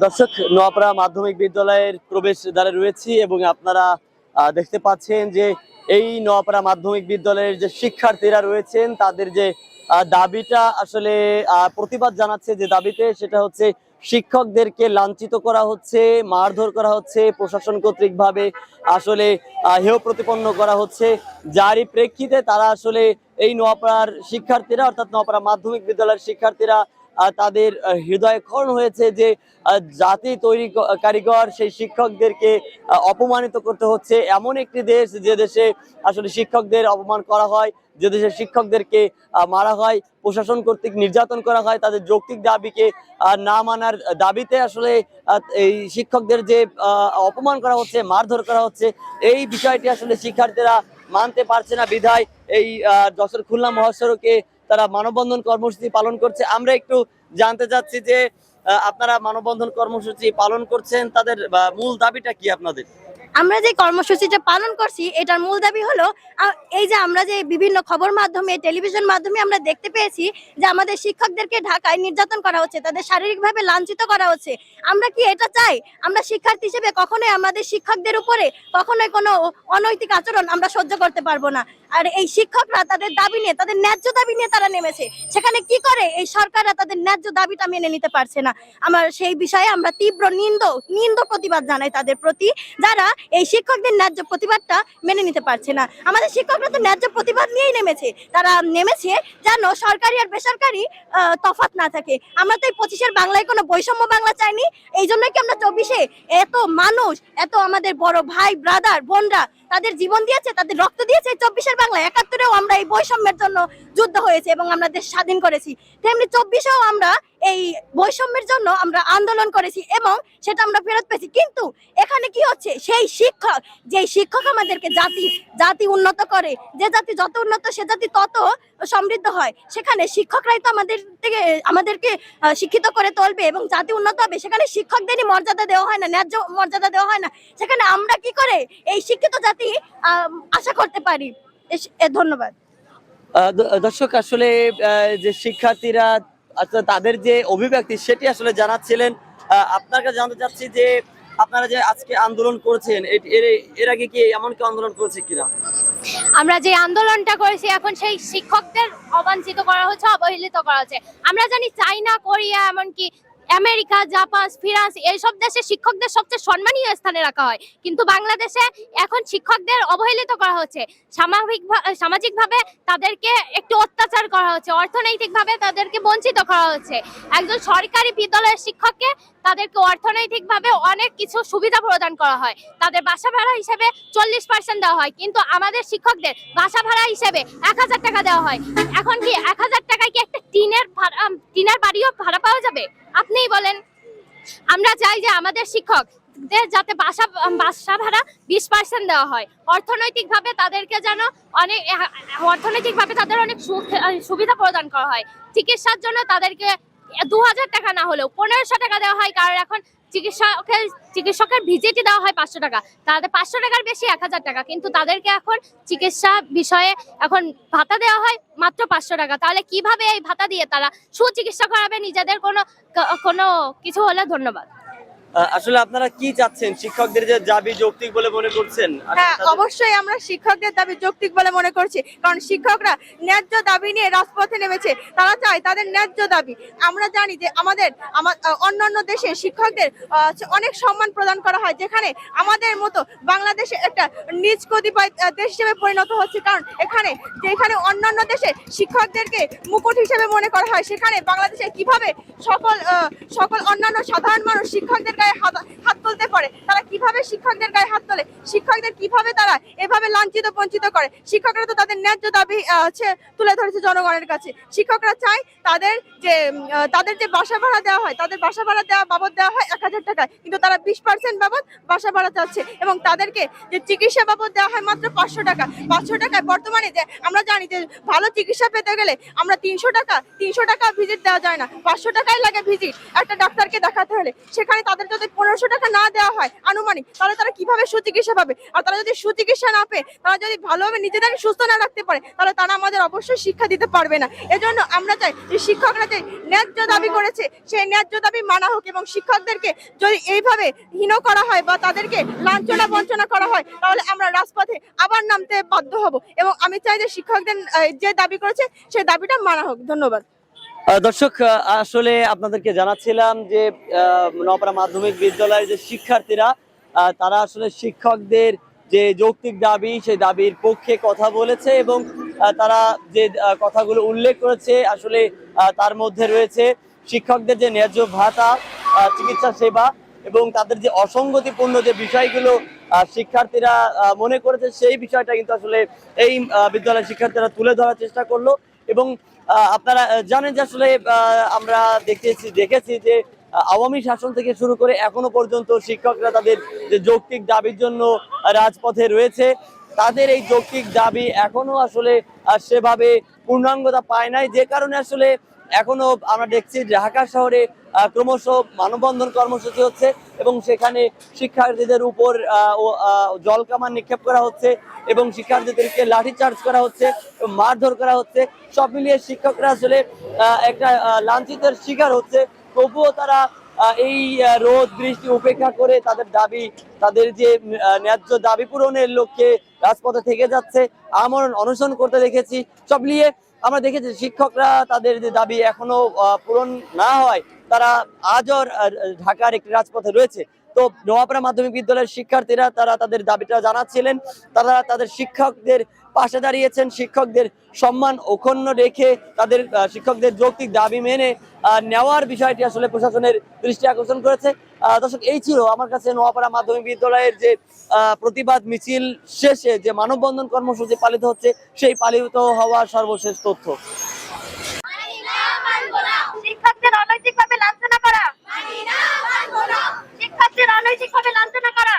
দর্শক, নোয়াপাড়া মাধ্যমিক বিদ্যালয়ের প্রবেশ দ্বারে রয়েছি এবং আপনারা দেখতে পাচ্ছেন যে এই নোয়াপাড়া মাধ্যমিক বিদ্যালয়ের যে শিক্ষার্থীরা রয়েছেন, তাদের যে দাবিটা আসলে প্রতিবাদ জানাচ্ছে যে দাবিতে, সেটা হচ্ছে শিক্ষকদেরকে লাঞ্ছিত করা হচ্ছে, মারধর করা হচ্ছে, প্রশাসন কর্তৃক ভাবে আসলে হেয় প্রতিপন্ন করা হচ্ছে। যারই প্রেক্ষিতে তারা আসলে এই নোয়াপাড়ার শিক্ষার্থীরা, অর্থাৎ নোয়াপাড়া মাধ্যমিক বিদ্যালয়ের শিক্ষার্থীরা তাদের হৃদয়ে ক্ষরণ হয়েছে যে জাতি তৈরি কারিগর, সেই শিক্ষকদেরকে অপমানিত করতে হচ্ছে। এমন একটি দেশ যে দেশে আসলে শিক্ষকদের অপমান করা হয়, যে দেশে শিক্ষকদেরকে মারা হয়, প্রশাসন কর্তৃক নির্যাতন করা হয়, তাদের যৌক্তিক দাবিকে না মানার দাবিতে আসলে এই শিক্ষকদের যে অপমান করা হচ্ছে, মারধর করা হচ্ছে, এই বিষয়টি আসলে শিক্ষার্থীরা মানতে পারছে না। বিধায় এই যশোর খুলনা মহাসড়কে তারা মানববন্ধন কর্মসূচি পালন করছে। আমরা একটু জানতে চাচ্ছি যে আপনারা মানববন্ধন কর্মসূচি পালন করছেন, তাদের মূল দাবিটা কি আপনাদের? আমরা যে কর্মসূচিটা পালন করছি, এটার মূল দাবি হলো এই যে আমরা যে বিভিন্ন খবর মাধ্যমে, টেলিভিশন মাধ্যমে আমরা দেখতে পেয়েছি যে, আমাদের শিক্ষকদেরকে ঢাকায় নির্যাতন করা হচ্ছে, তাদের শারীরিকভাবে লাঞ্ছিত করা হচ্ছে। আমরা কি এটা চাই? আমরা শিক্ষার্থী হিসেবে কখনোই আমাদের শিক্ষকদের উপরে কখনোই কোনো অনৈতিক আচরণ আমরা সহ্য করতে পারব না। আর এই শিক্ষকরা তাদের দাবি নিয়ে, তাদের ন্যায্য দাবি নিয়ে তারা নেমেছে। সেখানে কি করে এই সরকাররা তাদের ন্যায্য দাবিটা মেনে নিতে পারছে না? আমার সেই বিষয়ে আমরা তীব্র নিন্দ নিন্দ প্রতিবাদ জানাই তাদের প্রতি, যারা এই শিক্ষকদের ন্যায্য প্রতিবাদটা মেনে নিতে পারছে না। আমাদের শিক্ষকরা তো ন্যায্য প্রতিবাদ নিয়েই নেমেছে। তারা নেমেছে যেন সরকারি আর বেসরকারি তফাৎ না থাকে। আমরা তো এই পঁচিশের বাংলায় কোনো বৈষম্য বাংলা চাইনি। এই জন্যই কি আমরা চব্বিশে এত মানুষ এত আমাদের বড় ভাই ব্রাদার বোনরা তাদের জীবন দিয়েছে, তাদের রক্ত দিয়েছে চব্বিশের বাংলা একাত্তরেও আমরা এই বৈষম্যের জন্য যুদ্ধ হয়েছে এবং আমরা দেশ স্বাধীন করেছি। তেমনি চব্বিশেও আমরা এই বৈষম্যের জন্য আমরা আন্দোলন করেছি এবং সেটা আমরা ফেরত পেয়েছি। কিন্তু এখানে কি হচ্ছে? সেই শিক্ষক যে শিক্ষক আমাদেরকে জাতি জাতি উন্নত করে, যে জাতি যত উন্নত, সে জাতি তত সমৃদ্ধ হয়। সেখানে শিক্ষকরাই তো আমাদের থেকে, আমাদেরকে শিক্ষিত করে তুলবে এবং জাতি উন্নত হবে। সেখানে শিক্ষকদেরই মর্যাদা দেওয়া হয় না, ন্যায্য মর্যাদা দেওয়া হয় না। সেখানে আমরা কি করে এই শিক্ষিত জাতি আশা করতে পারি? ধন্যবাদ। দর্শক, আসলে যে শিক্ষার্থীরা তাদের যে অভিব্যক্তি সেটি আসলে জানাচ্ছিলেন। আপনার কাছে জানতে চাচ্ছি যে আপনারা যে আজকে আন্দোলন করছেন এর আগে কি এমন কি আন্দোলন করেছে কিনা? আমরা যে আন্দোলনটা করেছি, এখন সেই শিক্ষকদের অবাঞ্ছিত করা হচ্ছে, অবহেলিত করা হচ্ছে। আমরা জানি চাইনা, কোরিয়া, এমনকি আমেরিকা, জাপান, ফ্রান্স, এইসব দেশে শিক্ষকদের সবচেয়ে সম্মানীয় স্থানে রাখা হয়। কিন্তু বাংলাদেশে এখন শিক্ষকদের অবহেলিত করা হচ্ছে। সামাজিক সামাজিকভাবে তাদেরকে একটু অত্যাচার করা হচ্ছে। অর্থনৈতিকভাবে তাদেরকে বঞ্চিত করা হচ্ছে। একজন সরকারি বিদ্যালয়ের শিক্ষককে তাদেরকে অর্থনৈতিকভাবে অনেক কিছু সুবিধা প্রদান করা হয়। তাদের বাসা ভাড়া হিসেবে চল্লিশ পার্সেন্ট দেওয়া হয়। কিন্তু আমাদের শিক্ষকদের বাসা ভাড়া হিসেবে এক হাজার টাকা দেওয়া হয়। এখন কি এক হাজার টাকায় কি একটা টিনের ভাড়া টিনের বাড়িও ভাড়া পাওয়া যাবে? আপনিই বলেন। আমরা চাই যে আমাদের শিক্ষকদের যাতে বাসা বাসা ভাড়া বিশ পার্সেন্ট দেওয়া হয়। অর্থনৈতিকভাবে তাদেরকে যেন অনেক, অর্থনৈতিকভাবে তাদের অনেক সুবিধা প্রদান করা হয়। চিকিৎসার জন্য তাদেরকে দু হাজার টাকা না হলেও পনেরোশো টাকা দেওয়া হয়, কারণ এখন চিকিৎসকের চিকিৎসকের ভিজিটই দেওয়া হয় পাঁচশো টাকা। তাদের পাঁচশো টাকার বেশি এক হাজার টাকা। কিন্তু তাদেরকে এখন চিকিৎসা বিষয়ে এখন ভাতা দেওয়া হয় মাত্র পাঁচশো টাকা। তাহলে কীভাবে এই ভাতা দিয়ে তারা সুচিকিৎসা করাবে? নিজেদের কোনো কোনো কিছু হলে ধন্যবাদ। আসলে আপনারা কি চাচ্ছেন? শিক্ষকদের যে দাবি যৌক্তিক বলে মনে করছেন? হ্যাঁ অবশ্যই আমরা শিক্ষকদের দাবি যৌক্তিক বলে মনে করছি। কারণ শিক্ষকরা ন্যায্য দাবি নিয়ে রাজপথে নেমেছে। তারা চায় তাদের ন্যায্য দাবি। আমরা জানি যে আমাদের অন্যান্য দেশে শিক্ষকদের অনেক সম্মান প্রদান করা হয় যেখানে আমাদের মতো বাংলাদেশে একটা নিজ কতিপয় দেশ হিসেবে পরিণত হচ্ছে। কারণ এখানে যেখানে অন্যান্য দেশে শিক্ষকদেরকে মুকুট হিসেবে মনে করা হয় সেখানে বাংলাদেশে কীভাবে সকল সকল অন্যান্য সাধারণ মানুষ শিক্ষকদের গায়ে হাত তুলতে পারে? তারা কীভাবে শিক্ষকদের গায়ে হাত তোলে? শিক্ষকদের কীভাবে তারা এভাবে লাঞ্ছিত, বঞ্চিত করে? শিক্ষকরা তো তাদের ন্যায্য দাবি হচ্ছে তুলে ধরেছে জনগণের কাছে। শিক্ষকরা চায় তাদের যে তাদের যে বাসা ভাড়া দেওয়া হয়, তাদের বাসা ভাড়া দেওয়া বাবদ দেওয়া হয় এক হাজার টাকা কিন্তু তারা বিশ পার্সেন্ট বাবদ বাসা ভাড়া চাচ্ছে এবং তাদেরকে যে চিকিৎসা বাবদ দেওয়া হয় মাত্র পাঁচশো টাকা। পাঁচশো টাকায় বর্তমানে যে আমরা জানি যে ভালো চিকিৎসা পেতে গেলে আমরা তিনশো টাকা তিনশো টাকা ভিজিট দেওয়া যায় না। পাঁচশো টাকাই লাগে ভিজিট একটা ডাক্তারকে দেখাতে হলে। সেখানে তাদের যদি পনেরোশো টাকা না দেওয়া হয় আনুমানিক তাহলে তারা কীভাবে সুচিকিৎসা পাবে? আর তারা যদি সুচিকিৎসা না পেয়ে তারা যদি ভালোভাবে নিজেদেরকে সুস্থ না রাখতে পারে তাহলে তারা আমাদের অবশ্যই শিক্ষা দিতে পারবে না। এজন্য আমরা চাই যে শিক্ষকরা যে ন্যায্য দাবি করেছে সেই ন্যায্য দাবি মানা হোক এবং শিক্ষকদেরকে যদি এইভাবে হীন করা হয় বা তাদেরকে লাঞ্ছনা বঞ্চনা করা হয় তাহলে আমরা রাজপথে আবার নামতে বাধ্য হব। এবং আমি চাই যে শিক্ষকদের যে দাবি করেছে সেই দাবিটা মানা হোক। ধন্যবাদ। দর্শক আসলে আপনাদেরকে জানাচ্ছিলাম যে আহ, নওপাড়া মাধ্যমিক বিদ্যালয়ের যে শিক্ষার্থীরা তারা আসলে শিক্ষকদের যে যৌক্তিক দাবি সেই দাবির পক্ষে কথা বলেছে এবং তারা যে কথাগুলো উল্লেখ করেছে আসলে তার মধ্যে রয়েছে শিক্ষকদের যে ন্যায্য ভাতা চিকিৎসা সেবা এবং তাদের যে অসঙ্গতিপূর্ণ যে বিষয়গুলো শিক্ষার্থীরা মনে করেছে সেই বিষয়টা কিন্তু আসলে এই বিদ্যালয়ের শিক্ষার্থীরা তুলে ধরার চেষ্টা করল। এবং আপনারা জানেন যে আসলে আমরা দেখেছি দেখেছি যে আওয়ামী শাসন থেকে শুরু করে এখনও পর্যন্ত শিক্ষকরা তাদের যে যৌক্তিক দাবির জন্য রাজপথে রয়েছে, তাদের এই যৌক্তিক দাবি এখনও আসলে সেভাবে পূর্ণাঙ্গতা পায় নাই। যে কারণে আসলে এখনও আমরা দেখছি ঢাকা শহরে ক্রমশ মানববন্ধন কর্মসূচি হচ্ছে এবং সেখানে শিক্ষার্থীদের উপর জল কামান নিক্ষেপ করা হচ্ছে এবং শিক্ষার্থীদেরকে লাঠিচার্জ করা হচ্ছে, মারধর করা হচ্ছে। সব মিলিয়ে শিক্ষকরা আসলে একটা লাঞ্ছিতের শিকার হচ্ছে। তবুও তারা এই রোদ, বৃষ্টি উপেক্ষা করে তাদের দাবি, তাদের যে ন্যায্য দাবি পূরণের লক্ষ্যে রাজপথে থেকে যাচ্ছে। আমরণ, অনশন করতে দেখেছি। সব মিলিয়ে আমরা দেখেছি শিক্ষকরা তাদের যে দাবি এখনও পূরণ না হয়, তারা আজও ঢাকার একটি রাজপথে রয়েছে। তো নোয়াপাড়া মাধ্যমিক বিদ্যালয়ের শিক্ষার্থীরা, তারা তাদের দাবিটা জানাচ্ছিলেন। তারা তাদের শিক্ষকদের পাশে দাঁড়িয়েছেন, শিক্ষকদের সম্মান অক্ষুণ্ণ রেখে তাদের শিক্ষকদের যৌক্তিক দাবি মেনে নেওয়ার বিষয়টি আসলে প্রশাসনের দৃষ্টি আকর্ষণ করেছে। দর্শক, এই ছিল আমার কাছে নোয়াপাড়া মাধ্যমিক বিদ্যালয়ের যে প্রতিবাদ মিছিল শেষে যে মানববন্ধন কর্মসূচি পালিত হচ্ছে, সেই পালিত হওয়ার সর্বশেষ তথ্য। রাষ্ট্রের ভাবে লাঞ্ছনা করা।